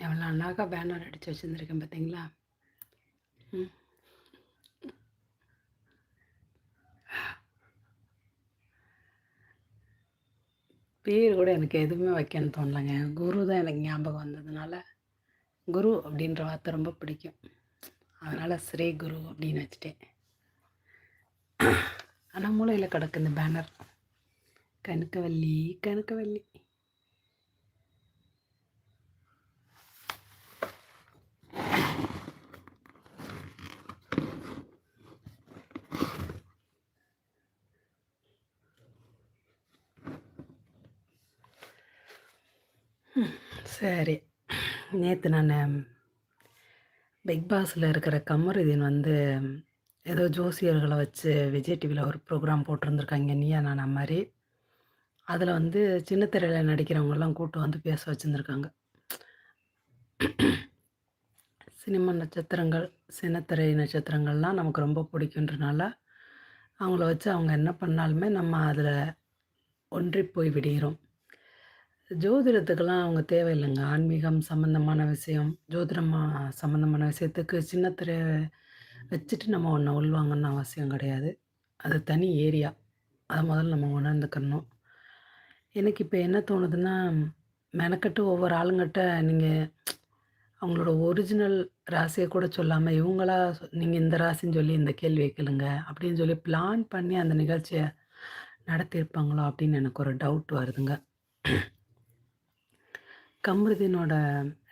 எவ்வளோ அழகாக பேனர் அடித்து வச்சுருந்துருக்கேன் பார்த்தீங்களா ம். பேர் கூட எனக்கு எதுவுமே வைக்கணும்னு தோணலைங்க. குரு தான் எனக்கு ஞாபகம் வந்ததுனால குரு அப்படின்ற வார்த்தை ரொம்ப பிடிக்கும். அதனால் ஸ்ரீ குரு அப்படின்னு வச்சுட்டேன். ஆனால் மூலையில் கிடக்கு இந்த பேனர் கனகவல்லி கனகவல்லி சரி. நேற்று நான் பிக் பாஸில் இருக்கிற கமருதீன் வந்து ஏதோ ஜோசியர்களை வச்சு விஜய் டிவியில் ஒரு ப்ரோக்ராம் போட்டிருந்துருக்காங்க. நீயா நான் மாதிரி. அதில் வந்து சின்னத்திரையில் நடிக்கிறவங்கெல்லாம் கூட்டு வந்து பேச வச்சுருந்துருக்காங்க. சினிமா நட்சத்திரங்கள் சின்னத்திரை நட்சத்திரங்கள்லாம் நமக்கு ரொம்ப பிடிக்குன்றனால அவங்கள வச்சு அவங்க என்ன பண்ணாலுமே நம்ம அதில் ஒன்றி போய் விடுகிறோம். ஜோதிடத்துக்கெல்லாம் அவங்க தேவையில்லைங்க. ஆன்மீகம் சம்மந்தமான விஷயம் ஜோதிடமா சம்மந்தமான விஷயத்துக்கு சின்னத்திரை வச்சுட்டு நம்ம ஒன்றை உள்வாங்கன்னு அவசியம் கிடையாது. அது தனி ஏரியா. அதை முதல்ல நம்ம உணர்ந்துக்கணும். எனக்கு இப்போ என்ன தோணுதுன்னா மெனக்கட்டு ஒவ்வொரு ஆளுங்கிட்ட நீங்கள் அவங்களோட ஒரிஜினல் ராசியை கூட சொல்லாமல் இவங்களா நீங்கள் இந்த ராசின்னு சொல்லி இந்த கேள்வி கேளுங்க அப்படின்னு சொல்லி பிளான் பண்ணி அந்த நிகழ்ச்சியை நடத்தியிருப்பாங்களோ அப்படின்னு எனக்கு ஒரு டவுட் வருதுங்க. கமருதீனோட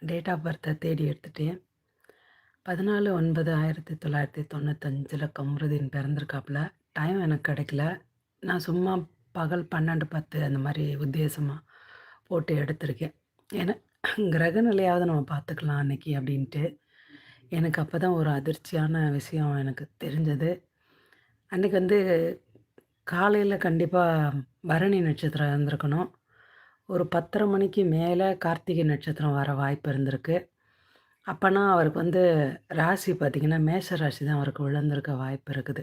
டேட் ஆஃப் பர்த்தை தேடி எடுத்துட்டேன் பதினாலு ஒன்பது ஆயிரத்தி தொள்ளாயிரத்தி தொண்ணூத்தஞ்சில் கமருதீன் பிறந்திருக்காப்புல. டைம் எனக்கு கிடைக்கல. நான் சும்மா பகல் பன்னெண்டு பத்து அந்த மாதிரி உத்தேசமாக போட்டு எடுத்திருக்கேன். ஏன்னா கிரக நிலையாவது நம்ம பார்த்துக்கலாம் அன்னைக்கு அப்படின்ட்டு. எனக்கு அப்போ தான் ஒரு அதிர்ச்சியான விஷயம் எனக்கு தெரிஞ்சது. அன்றைக்கி வந்து காலையில் கண்டிப்பாக பரணி நட்சத்திரம் இருந்திருக்கணும். ஒரு பத்தரை மணிக்கு மேலே கார்த்திகை நட்சத்திரம் வர வாய்ப்பு இருந்திருக்கு. அப்போனா அவருக்கு வந்து ராசி பார்த்திங்கன்னா மேஷ ராசி தான் அவருக்கு விழுந்திருக்க வாய்ப்பு இருக்குது.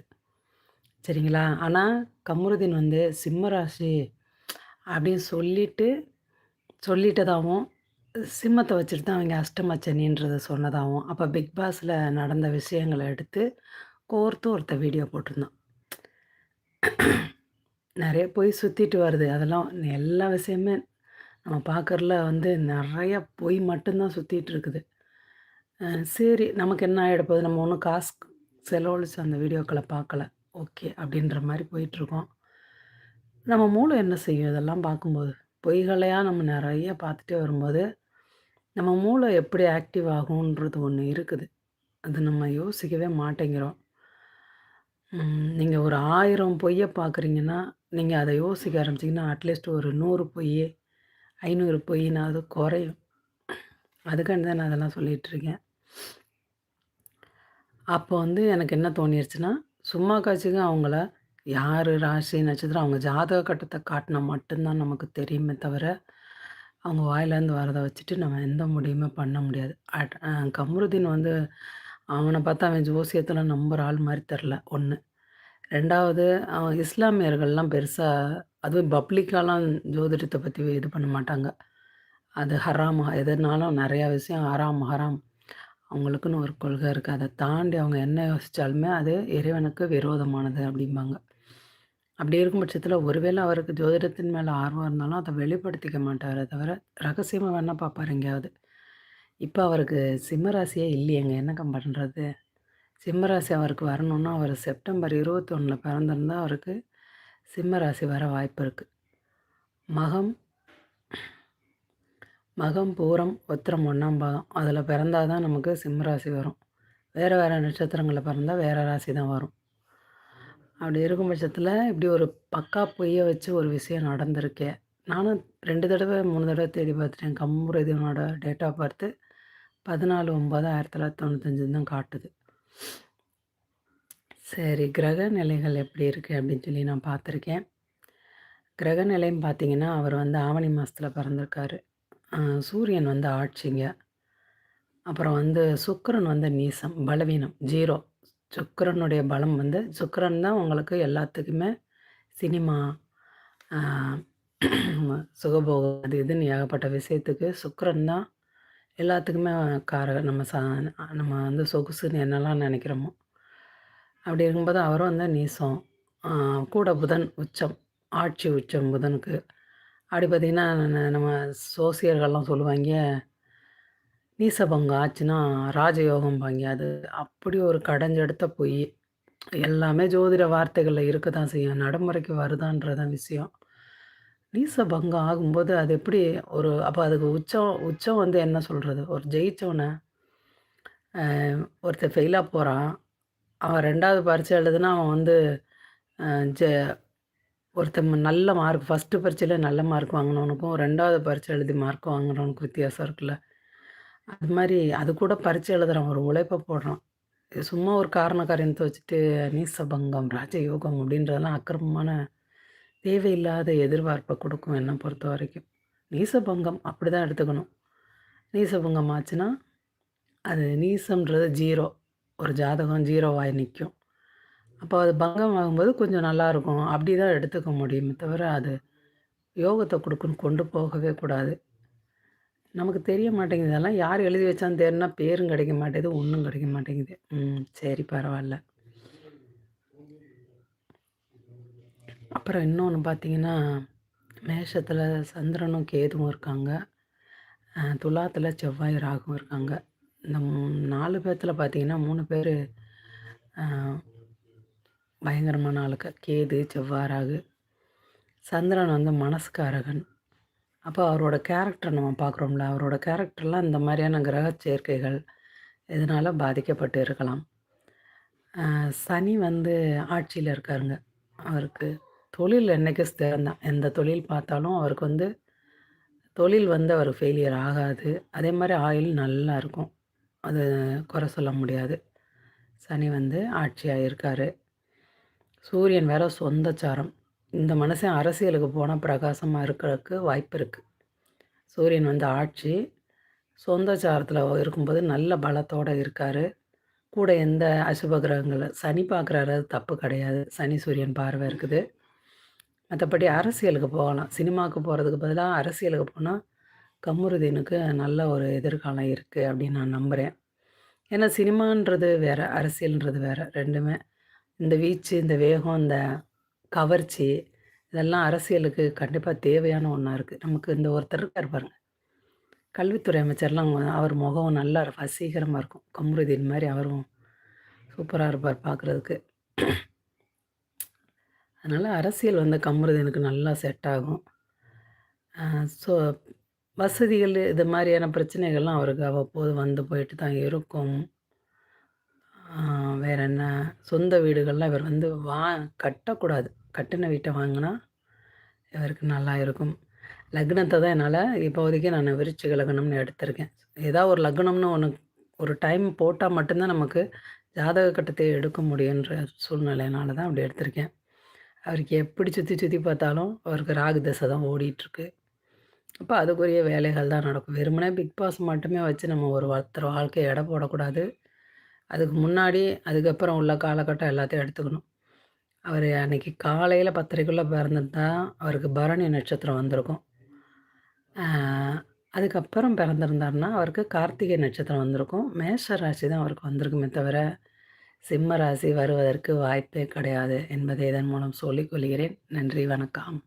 சரிங்களா? ஆனால் கமருதீன் வந்து சிம்ம ராசி அப்படின்னு சொல்லிட்டு சொல்லிட்டதாகவும் சிம்மத்தை வச்சுட்டு தான் அவங்க அஷ்டமச்சனின்றதை சொன்னதாகவும் அப்போ பிக் பாஸில் நடந்த விஷயங்களை எடுத்து கோர்த்து ஒருத்த வீடியோ போட்டிருந்தான். நிறைய போய் சுற்றிட்டு வருது. அதெல்லாம் எல்லா விஷயமே நம்ம பார்க்குறல வந்து நிறைய பொய் மட்டும்தான் சுற்றிட்டு இருக்குது. சரி நமக்கு என்ன ஆகிடப்போகுது நம்ம ஒன்றும் காசு செலவழிச்சு அந்த வீடியோக்களை பார்க்கல ஓகே அப்படின்ற மாதிரி போயிட்டுருக்கோம். நம்ம மூளை என்ன செய்யும்? இதெல்லாம் பார்க்கும்போது பொய்களையாக நம்ம நிறைய பார்த்துட்டே வரும்போது நம்ம மூளை எப்படி ஆக்டிவ் ஆகுன்றது ஒன்று இருக்குது. அது நம்ம யோசிக்கவே மாட்டேங்கிறோம். நீங்கள் ஒரு ஆயிரம் பொய்யை பார்க்குறீங்கன்னா நீங்கள் அதை யோசிக்க ஆரம்பிச்சிங்கன்னா அட்லீஸ்ட் ஒரு நூறு பொய் ஐநூறு பொய்னாவது குறையும். அதுக்காண்டி தான் நான் அதெல்லாம் சொல்லிகிட்ருக்கேன். அப்போ வந்து எனக்கு என்ன தோணிடுச்சுன்னா சும்மா காட்சிக்கும் அவங்கள யார் ராசி நட்சத்திரம் அவங்க ஜாதக கட்டத்தை காட்டினா மட்டும்தான் நமக்கு தெரியுமே தவிர அவங்க வாயிலேருந்து வரதை வச்சுட்டு நம்ம எந்த முடியுமே பண்ண முடியாது. அட் கமருதீன் வந்து அவனை பார்த்தா அவன் ஜோசியத்தில் நம்புகிற ஆள் மாதிரி தெரில ஒன்று ரெண்டாவது அவன் இஸ்லாமியர்கள்லாம் பெருசாக அதுவும் பப்ளிக்காலாம் ஜோதிடத்தை பற்றி இது பண்ண மாட்டாங்க. அது ஹராம் எதுனாலும் நிறையா விஷயம் ஹராம் ஹராம். அவங்களுக்குன்னு ஒரு கொள்கை இருக்குது அதை தாண்டி அவங்க என்ன யோசித்தாலுமே அது இறைவனுக்கு விரோதமானது அப்படிம்பாங்க. அப்படி இருக்கும் பட்சத்தில் ஒருவேளை அவருக்கு ஜோதிடத்தின் மேலே ஆர்வம் இருந்தாலும் அதை வெளிப்படுத்திக்க மாட்டார் தவிர ரகசியமாக வேணால் பார்ப்பார் எங்கேயாவது. இப்போ அவருக்கு சிம்மராசியே இல்லையேங்க. என்னக்கம் பண்ணுறது சிம்மராசி அவருக்கு வரணுன்னா அவர் செப்டம்பர் இருபத்தொன்னில் பிறந்திருந்தால் அவருக்கு சிம்மராசி வர வாய்ப்பு இருக்குது மகம் மகம் பூரம் உத்திரம் ஒன்றாம் பாகம். அதில் பிறந்தால் தான் நமக்கு சிம்மராசி வரும். வேறு வேறு நட்சத்திரங்களில் பிறந்தால் வேறு ராசி தான் வரும். அப்படி இருக்கும் பட்சத்தில் இப்படி ஒரு பக்கா பொய்யை வச்சு ஒரு விஷயம் நடந்திருக்கேன் நானும் ரெண்டு தடவை மூணு தடவை தேடி பார்த்துட்டேன். கம்புரதியனோட டேட் ஆஃப் பர்த்து பதினாலு ஒம்பது ஆயிரத்தி தொள்ளாயிரத்தி தொண்ணூத்தஞ்சு தான் காட்டுது. சரி கிரக நிலைகள் எப்படி இருக்குது அப்படின்னு சொல்லி நான் பார்த்துருக்கேன். கிரக நிலைன்னு பார்த்தீங்கன்னா அவர் வந்து ஆவணி மாதத்தில் பிறந்திருக்காரு. சூரியன் வந்து ஆட்சிங்க. அப்புறம் வந்து சுக்கரன் வந்து நீசம் பலவீனம் ஜீரோ. சுக்கரனுடைய பலம் வந்து சுக்கரன் தான் உங்களுக்கு எல்லாத்துக்குமே சினிமா சுகபோகம் அது இதுன்னு ஏகப்பட்ட விஷயத்துக்கு சுக்கரன் தான் எல்லாத்துக்குமே காரகம் நம்ம சா நம்ம வந்து சொகுசுன்னு என்னெல்லாம் நினைக்கிறோமோ அப்படி இருக்கும்போது அவரும் வந்து நீசம் கூட புதன் உச்சம் ஆட்சி உச்சம் புதனுக்கு. அப்படி பார்த்திங்கன்னா நம்ம சோசியர்கள்லாம் சொல்லுவாங்க நீசபங்கம் ஆச்சுன்னா ராஜயோகம் ராஜயோகம்பாங்க அது அப்படி ஒரு கடைஞ்செடுத்த பொய். எல்லாமே ஜோதிட வார்த்தைகளில் இருக்க தான் செய்யும். நடைமுறைக்கு வருதான்றதான் விஷயம். நீச பங்கம் ஆகும்போது அது எப்படி ஒரு அப்போ அதுக்கு உச்சம் உச்சம் வந்து என்ன சொல்கிறது ஒரு ஜெயித்தவனை ஒருத்தர் ஃபெயிலாக போகிறான் அவன் ரெண்டாவது பரீட்சை எழுதுனா அவன் வந்து ஜெ ஒருத்தன் நல்ல மார்க் ஃபஸ்ட்டு பரீட்சையில் நல்ல மார்க் வாங்கினவனுக்கும் ரெண்டாவது பரீட்சை எழுதி மார்க் வாங்கினவனுக்கும் வித்தியாசம் இருக்குல்ல. அது மாதிரி அது கூட பரீட்சை எழுதுகிறான் ஒரு உழைப்பை போடுறான். சும்மா ஒரு காரண காரியத்தை வச்சுட்டு நீசபங்கம் ராஜயோகம் அப்படின்றதெல்லாம் அக்கிரமமான தேவையில்லாத எதிர்பார்ப்பை கொடுக்கும் என்னை பொறுத்த வரைக்கும். நீசபங்கம் அப்படி தான் எடுத்துக்கணும். நீசபங்கம் ஆச்சுன்னா அது நீசம்ன்றது ஜீரோ ஒரு ஜாதகம் ஜீரோவாகி நிற்கும். அப்போ அது பங்கம் ஆகும்போது கொஞ்சம் நல்லாயிருக்கும். அப்படி தான் எடுத்துக்க முடியுமே தவிர அது யோகத்தை கொடுக்குன்னு கொண்டு போகவே கூடாது. நமக்கு தெரிய மாட்டேங்குது. அதெல்லாம் யார் எழுதி வச்சான்னு தெரினா பேரும் கிடைக்க மாட்டேங்குது ஒன்றும் கிடைக்க மாட்டேங்குது. ம் சரி பரவாயில்ல. அப்புறம் இன்னொன்று பார்த்தீங்கன்னா மேஷத்தில் சந்திரனும் கேதுவும் இருக்காங்க. துலாத்தில் செவ்வாய் ராகும் இருக்காங்க. இந்த நாலு பேர்த்தில் பார்த்தீங்கன்னா மூணு பேர் பயங்கரமான ஆளுக்கு கேது செவ்வாறாகு சந்திரன் வந்து மனசுக்காரகன் அப்போ அவரோட கேரக்டர் நம்ம பார்க்குறோம்ல அவரோட கேரக்டர்லாம் இந்த மாதிரியான கிரக சேர்க்கைகள் இதனால் பாதிக்கப்பட்டு இருக்கலாம். சனி வந்து ஆட்சியில் இருக்காருங்க. அவருக்கு தொழில் என்றைக்கு ஸ்திரம்தான் எந்த தொழில் பார்த்தாலும் அவருக்கு வந்து தொழில் வந்து அவர் ஃபெயிலியர் ஆகாது. அதே மாதிரி ஆயில் நல்லா இருக்கும். அது குறை சொல்ல முடியாது. சனி வந்து ஆட்சியாக இருக்கார். சூரியன் வேற சொந்தச்சாரம். இந்த மனுஷன் அரசியலுக்கு போனால் பிரகாசமாக இருக்கிறதுக்கு வாய்ப்பு இருக்குது சூரியன் வந்து ஆட்சி சொந்த சாரத்தில் இருக்கும்போது நல்ல பலத்தோடு இருக்கார். கூட எந்த அசுப கிரகங்கள் சனி பார்க்குறாரு தப்பு கிடையாது. சனி சூரியன் பார்வை இருக்குது. மற்றபடி அரசியலுக்கு போகலாம். சினிமாவுக்கு போகிறதுக்கு பதிலாக அரசியலுக்கு போனால் கமுருதீனுக்கு நல்ல ஒரு எதிர்காலம் இருக்குது அப்படின்னு நான் நம்புகிறேன் ஏன்னா சினிமான்றது வேறு அரசியல்ன்றது வேறு ரெண்டுமே. இந்த வீச்சு இந்த வேகம் இந்த கவர்ச்சி இதெல்லாம் அரசியலுக்கு கண்டிப்பாக தேவையான ஒன்றா இருக்குது நமக்கு இந்த ஒருத்தர் இருக்கார் பாருங்கள் கல்வித்துறை அமைச்சர்லாம் அவர் முகம் நல்லா வசீகரமாக இருக்கும். கமருதீன் மாதிரி அவரும் சூப்பராக இருப்பார் பார்க்குறதுக்கு அதனால் அரசியல் வந்து கமருதீனுக்கு நல்லா செட் ஆகும். ஸோ வசதிகள் இது மாதிரியான பிரச்சனைகள்லாம் அவருக்கு அவ்வப்போது வந்து போயிட்டு தான் இருக்கும். வேற என்ன? சொந்த வீடுகள்லாம் இவர் வந்து வா கட்டக்கூடாது. கட்டின வீட்டை வாங்கினா இவருக்கு நல்லா இருக்கும். லக்னத்தை தான் என்னால் இப்போதைக்கு நான் விருச்சிக லக்னம்னு எடுத்திருக்கேன். ஏதாவது ஒரு லக்னம்னு ஒன்று ஒரு டைம் போட்டால் மட்டும்தான் நமக்கு ஜாதக கட்டத்தை எடுக்க முடியுன்ற சூழ்நிலையினால தான் அப்படி எடுத்திருக்கேன். அவருக்கு எப்படி சுற்றி சுற்றி பார்த்தாலும் அவருக்கு ராகு தசை தான் ஓடிட்டுருக்கு அப்போ அதுக்குரிய வேலைகள் தான் நடக்கும். வெறுமனே பிக் பாஸ் மட்டுமே வச்சு நம்ம ஒரு ஒருத்தர் வாழ்க்கையை எடை போடக்கூடாது. அதுக்கு முன்னாடி அதுக்கப்புறம் உள்ள காலகட்டம் எல்லாத்தையும் எடுத்துக்கணும். அவர் அன்றைக்கி காலையில் பத்தரைக்குள்ளே பிறந்திருந்தா அவருக்கு பரணி நட்சத்திரம் வந்திருக்கும். அதுக்கப்புறம் பிறந்திருந்தாருன்னா அவருக்கு கார்த்திகை நட்சத்திரம் வந்திருக்கும். மேஷ ராசி தான் அவருக்கு வந்திருக்குமே தவிர சிம்ம ராசி வருவதற்கு வாய்ப்பே கிடையாது என்பதை இதன் மூலம் சொல்லிக் கொள்கிறேன். நன்றி வணக்கம்.